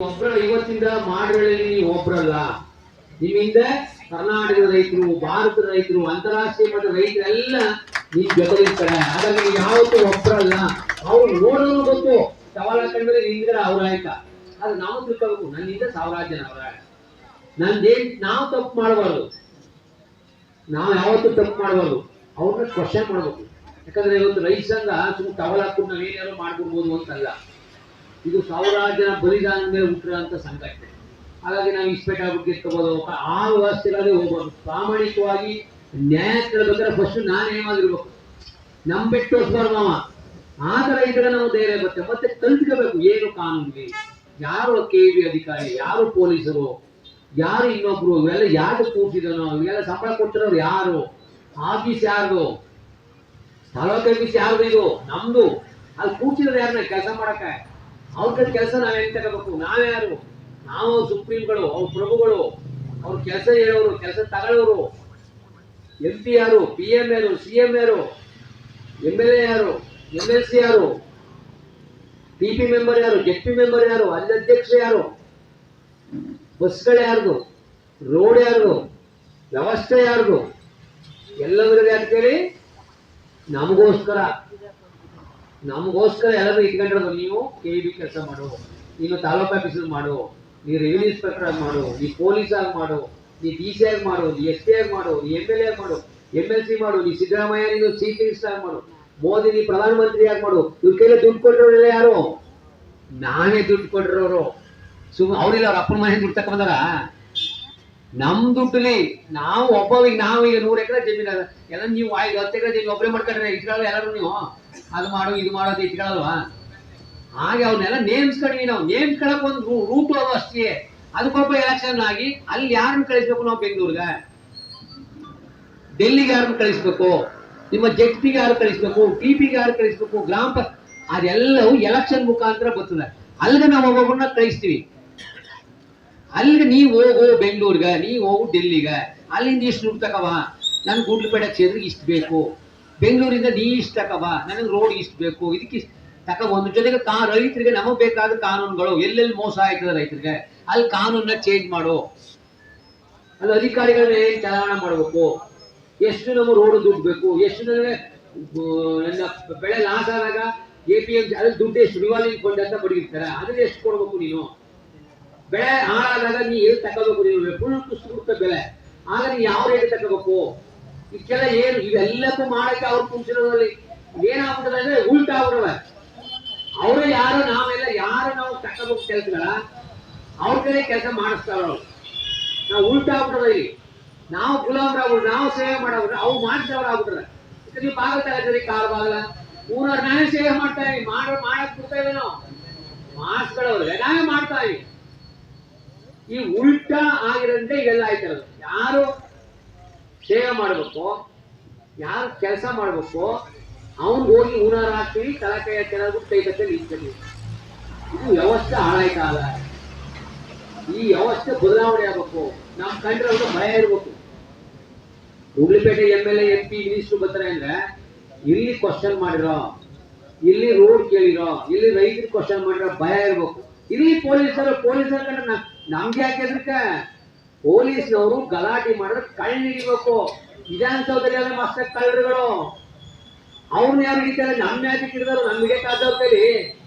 ಒಬ್ರ ಇವತ್ತಿಂದ ಮಾಡ್ರಲ್ಲಿ ನೀವು ಒಬ್ರಲ್ಲ. ನಿಮ್ಮಿಂದ ಕರ್ನಾಟಕದ ರೈತರು, ಭಾರತದ ರೈತರು, ಅಂತಾರಾಷ್ಟ್ರೀಯ ಮಟ್ಟದ ರೈತರೆಲ್ಲ ನಿಮ್ ಜೊತೆಗಿರ್ತಾರೆ ಹಾಗಾಗಿ ನೀವು ಯಾವತ್ತೂ ಒಬ್ರಲ್ಲ. ಅವ್ರು ನೋಡೋದು ಗೊತ್ತು. ಕಂಡ್ರೆ ನಿಂದ್ರೆ ಅವ್ರ ಆಯ್ತ. ಅದು ನಾವು ತಿಳ್ಕೋಬೇಕು. ನನ್ನಿಂದ ಸಾವಿರಾರು ಜನ ಅವರ ನಂದೇನ್ ನಾವು ತಪ್ಪು ಮಾಡಬಾರ್ದು. ನಾವು ಯಾವತ್ತೂ ತಪ್ಪು ಮಾಡಬಾರ್ದು. ಅವ್ರನ್ನ ಕ್ವಶನ್ ಮಾಡ್ಬೇಕು. ಯಾಕಂದ್ರೆ ಇವತ್ತು ರೈತ ಸಂಘ ಸುಮ್ಮನೆ ಟವಲ್ ಹಾಕ್ಬಿಟ್ಟು ನಾವು ಏನಾದ್ರು ಮಾಡ್ಬಿಡ್ಬೋದು ಅಂತಲ್ಲ. ಇದು ಸಾವಿರಾರು ಜನ ಬಲಿದಾನ ಮೇಲೆ ಹುಟ್ಟಿರೋಂಥ ಸಂಘ ಇದೆ. ಹಾಗಾಗಿ ನಾವು ಇಸ್ಪೇಟ್ ಆಗ್ಬಿಟ್ಟು ಎತ್ಕೋಬೋದು ಆ ವ್ಯವಸ್ಥೆಗಳಲ್ಲಿ ಹೋಗ್ಬೋದು. ಪ್ರಾಮಾಣಿಕವಾಗಿ ನ್ಯಾಯ ಕೇಳಬೇಕಾದ್ರೆ ಫಸ್ಟ್ ನಾನು ಏನಾಗಿರ್ಬೇಕು ನಮ್ ಬಿಟ್ಟು ತೋರಿಸ್ಬಾರ್ದು ಆ ಥರ ಇದ್ರೆ ನಾವು ಧೈರ್ಯ ಬರುತ್ತೆ. ಮತ್ತೆ ಕಲ್ತ್ಕೋಬೇಕು ಏನು ಕಾನೂನಿಗೆ? ಯಾರು ಕೆ ಬಿ ಅಧಿಕಾರಿ? ಯಾರು ಪೊಲೀಸರು? ಯಾರು ಇನ್ನೊಬ್ರು? ಇವೆಲ್ಲ ಯಾರು ಕೂರ್ಸಿದನೋ? ಇವೆಲ್ಲ ಸಂಬಳ ಕೊಟ್ಟಿರೋರು ಯಾರು? ಆಫೀಸ್ ಯಾರು ತಾಲೂಕು ಆಫೀಸ್ ಯಾರ್ದು ಇದು? ನಮ್ದು. ಅಲ್ಲಿ ಕೂರ್ಸಿರೋದು ಯಾರನ್ನ ಕೆಲಸ ಮಾಡಕ್ಕೆ? ಅವ್ರ ಕಡೆ ಕೆಲಸ ನಾವೇನ್ ತಗೋಬೇಕು? ನಾವ್ಯಾರು ನಾವು ಸುಪ್ರೀಂಗಳು, ಅವ್ರ ಪ್ರಭುಗಳು. ಅವ್ರ ಕೆಲಸ ಹೇಳೋರು, ಕೆಲಸ ತಗೊಳ್ಳೋರು ಎಂ ಪಿ ಯಾರು? ಪಿ ಎಂ ಯಾರು? ಸಿ ಎಂ ಯಾರು? ಎಂ ಎಲ್ ಎ ಯಾರು? ಎಂ ಎಲ್ ಸಿ ಯಾರು? ಟಿ ಪಿ ಮೆಂಬರ್ ಯಾರು? ಜೆಡ್ ಪಿ ಮೆಂಬರ್ ಯಾರು? ಅಲ್ಲಿ ಅಧ್ಯಕ್ಷ ಯಾರು? ಬಸ್ಗಳು ಯಾರ್ದು? ರೋಡ್ ಯಾರ್ದು? ವ್ಯವಸ್ಥೆ ಯಾರ್ದು? ಎಲ್ಲವರಿಗೂ ಯಾರು ನಮಗೋಸ್ಕರ. ನಮಗೋಸ್ಕರ ಎಲ್ಲರೂ ಇಟ್ಕೊಂಡಿರೋದು ನೀವು ಕೆ ಬಿ ಕೆಲಸ ಮಾಡು, ನೀನು ತಾಲೂಕು ಆಫೀಸಲ್ಲಿ ಮಾಡು, ನೀ ರೆವಿನ್ಯೂ ಇನ್ಸ್ಪೆಕ್ಟರ್ ಆಗಿ ಮಾಡು, ನೀ ಪೊಲೀಸ್ ಆಗಿ ಮಾಡು, ನೀ ಡಿ ಸಿ ಆಗಿ ಮಾಡು, ನೀ ಎಸ್ ಪಿ ಆಗಿ ಮಾಡು, ನೀ ಎಂ ಎಲ್ ಎ ಮಾಡು ಎಂ ಎಲ್ ಸಿ ಮಾಡು, ನೀ ಸಿದ್ದರಾಮಯ್ಯ, ನೀನು ಚೀಫ್ ಮಿನಿಸ್ಟರ್ ಆಗಿ ಮಾಡು, ಮೋದಿ ನೀ ಪ್ರಧಾನಮಂತ್ರಿ ಆಗಿ ಮಾಡು, ಇವ್ರ ಕೈಲಿ ದುಡ್ಡು ಕೊಟ್ಟಿರೋರೆಲ್ಲ ಯಾರು? ನಾನೇ ದುಡ್ಡು ಕೊಟ್ಟಿರೋರು. ಸುಮ್ ಅವ್ರಿಲ್ಲ, ಅವ್ರ ಅಪ್ಪನ ಮನೆ ದುಡ್ಡು ತಕೊಂಡ್ ಬಂದಾರ? ನಮ್ ದುಡ್ಡಲ್ಲಿ ನಾವು ಒಬ್ಬರಿಗೆ ನಾವು ಈಗ ನೂರು ಎಕರೆ ಜಮೀನು ಎಲ್ಲ ನೀವು ಐದು ಹತ್ತು ಎಕರೆ ಜಮೀನು ಒಬ್ಬರೇ ಮಾಡ್ಕೊಂಡ್ರೆ ಇಟ್ಕೊಳ್ಳೋ ಎಲ್ಲರೂ ನೀವು. ಅದು ಮಾಡು, ಇದು ಮಾಡು ಅಂತ ಇಟ್ಕೊಳ್ಳಲ್ವಾ ಹಾಗೆ ಅವನ್ನೆಲ್ಲ ನೇಮ್ಸ್ಕೊಂಡ್ವಿ ನಾವು. ನೇಮ್ಸ್ಕೊಳಕ್ ಒಂದು ರೂಟ್ ಅದು ಅಷ್ಟೇ. ಅದಕ್ಕೊಬ್ಬ ಎಲೆಕ್ಷನ್ ಆಗಿ ಅಲ್ಲಿ ಯಾರನ್ನ ಕಳಿಸ್ಬೇಕು ನಾವು ಬೆಂಗಳೂರಿಗೆ? ಡೆಲ್ಲಿಗೆ ಯಾರನ್ನ ಕಳಿಸ್ಬೇಕು? ನಿಮ್ಮ ಜೆಡ್ಪಿಗೆ ಯಾರು ಕಳಿಸ್ಬೇಕು? ಟಿ ಪಿಗೆ ಯಾರು ಕಳಿಸ್ಬೇಕು? ಗ್ರಾಮ ಅದೆಲ್ಲವೂ ಎಲೆಕ್ಷನ್ ಮುಖಾಂತರ ಬರ್ತದೆ ಅಲ್ಲಿಗೆ ನಾವು ಒಬ್ಬೊಬ್ಬರನ್ನ ಕಳಿಸ್ತೀವಿ. ಅಲ್ಲಿಗೆ ನೀ ಹೋಗು ಬೆಂಗಳೂರಿಗೆ, ನೀ ಹೋಗು ಡೆಲ್ಲಿಗೆ. ಅಲ್ಲಿಂದ ಇಷ್ಟು ದುಡ್ಡು ತಗವ. ನನ್ಗೆ ಗುಂಡ್ಲುಪೇಟೆ ಕ್ಷೇತ್ರಕ್ಕೆ ಇಷ್ಟು ಬೇಕು. ಬೆಂಗಳೂರಿಂದ ನೀ ಇಷ್ಟು ತಗವ. ನನಗೆ ರೋಡ್ ಇಷ್ಟು ಬೇಕು. ಇದಕ್ಕೆ ಇಷ್ಟು ತಕ ಒಂದು ಜೊತೆಗೆ ಕಾ, ರೈತರಿಗೆ ನಮಗೆ ಬೇಕಾದ ಕಾನೂನುಗಳು. ಎಲ್ಲೆಲ್ಲಿ ಮೋಸ ಆಯ್ತದೆ ರೈತರಿಗೆ. ಅಲ್ಲಿ ಕಾನೂನನ್ನ ಚೇಂಜ್ ಮಾಡು. ಅಲ್ಲಿ ಅಧಿಕಾರಿಗಳನ್ನ ಏನು ಚಲಾವಣೆ ಮಾಡಬೇಕು. ಎಷ್ಟು ನಮಗೆ ರೋಡ್ ದುಡ್ಡು ಬೇಕು. ಎಷ್ಟು ನನಗೆ ನನ್ನ ಬೆಳೆ ಲಾಸ್ ಆದಾಗ ಎ ಪಿ ಎಂ ಅಲ್ಲಿ ದುಡ್ಡು ಎಷ್ಟು? ರಿವಾಲ್ವಿಂಗ್ ಅಂತ ಅದ್ರಲ್ಲಿ ಎಷ್ಟು ಕೊಡ್ಬೇಕು ನೀನು? ಬೆಳೆ ಹಾಳಾದಾಗ ನೀ ಎಲ್ಲಿ ತಗೋಬೇಕು ನೀವು ಫುಲ್ ಕುಸಿಬಿಡುತ್ತೆ ಬೆಳೆ. ಆಗ ನೀ ಯಾವ ರೇಟ್ ತಗೋಬೇಕು? ಇದಕ್ಕೆಲ್ಲ ಏನು? ಇವೆಲ್ಲಕ್ಕೂ ಮಾಡಕ್ಕೆ ಅವ್ರು ಕುಂಚಿರೋದ್ರಲ್ಲಿ ಏನಾಗ್ಬಿಟ್ಟದೆ ಅಂದ್ರೆ ಉಲ್ಟಾ ಆಗ್ಬಿಡವೆ ಅವರು ಯಾರು, ನಾವೆಲ್ಲ ಯಾರು ನಾವು ತಗೋಬೇಕು ಕೆಲಸಗಳ, ಅವ್ರ ಕಡೆ ಕೆಲಸ ಮಾಡಿಸ್ತಾರ ಅವ್ರು. ನಾವು ಉಲ್ಟಾ ಆಗ್ಬಿಡ್ರಿ ನಾವು ನಾವು ಗುಲಾಮ್ರಾಗ್ಬಿಟ್ರೆ ನಾವು ಸೇವೆ ಮಾಡೋರು ಅವು ಮಾಡಿದವ್ರು ಆಗ್ಬಿಟ್ರೆ. ನೀವು ಬಾಗಲ ತಗೋತೀರಿ ಕಾರ್ ಬಾಗಲ. ಊರವ್ರು ನಾವೇ ಸೇವೆ ಮಾಡ್ತಾ ಇದೀವಿ ಮಾಡೋ ಮಾಡಕ್ ಬಿಡ್ತೇವೆ ನಾವು ಮಾಡಿಸ್ಕೊಳ್ಳೋರು ಎಲ್ಲ ಮಾಡ್ತಾ ಇದೀವಿ ಈ ಉಲ್ಟಾ ಆಗಿರಂತೆ ಇದೆಲ್ಲ ಆಯ್ತಲ್ಲ. ಯಾರು ಸೇವೆ ಮಾಡಬೇಕು, ಯಾರು ಕೆಲಸ ಮಾಡಬೇಕು ಅವ್ನಿಗೆ ಹೋಗಿ ಊನಾರ ಹಾಕ್ತೀವಿ, ತಲಕಾಯಿ ಕೆಳಗೂ ಕೈ ಕತ್ತೆ ನಿಂತ್ಕೊತೀವಿ ಇದು ವ್ಯವಸ್ಥೆ ಹಾಳಾಯ್ತಲ್ಲ ಈ ವ್ಯವಸ್ಥೆ ಬದಲಾವಣೆ ಆಗ್ಬೇಕು. ನಮ್ ಕಂಡ್ರೆ ಅವ್ರಿಗೆ ಭಯ ಇರಬೇಕು. ಉಗ್ಲಿಪೇಟೆ M L A, M P, minister ಬರ್ತಾರೆ ಅಂದ್ರೆ, ಇಲ್ಲಿ ಕ್ವಶನ್ ಮಾಡಿರೋ, ಇಲ್ಲಿ ರೋಡ್ ಕೇಳಿರೋ, ಇಲ್ಲಿ ರೈತರು ಕ್ವಶನ್ ಮಾಡಿರೋ ಭಯ ಇರ್ಬೇಕು. ಇಲ್ಲಿ ಪೊಲೀಸರು ಪೊಲೀಸರ ಕಂಡ್ರೆ ನಮ್- ನಮ್ಗೆ ಯಾಕೆ ಪೊಲೀಸ್ ಪೊಲೀಸ್ನವರು ಗಲಾಟೆ ಮಾಡಿದ್ರೆ ಕಳ್ಳ ಹಿಡಿಬೇಕು. ವಿಧಾನಸೌಧದಲ್ಲಿ ಮಸ್ತ ಕಳ್ಳರುಗಳು. ಅವ್ರನ್ನ ಯಾರು ಹಿಡಿತಾರೆ? ನಮ್ಮ ಯಾಕೆ ಹಿಡಿದಾರೋ? ನಮ್ಗೆ ಕಾದವ್ರ ಕೈಲಿ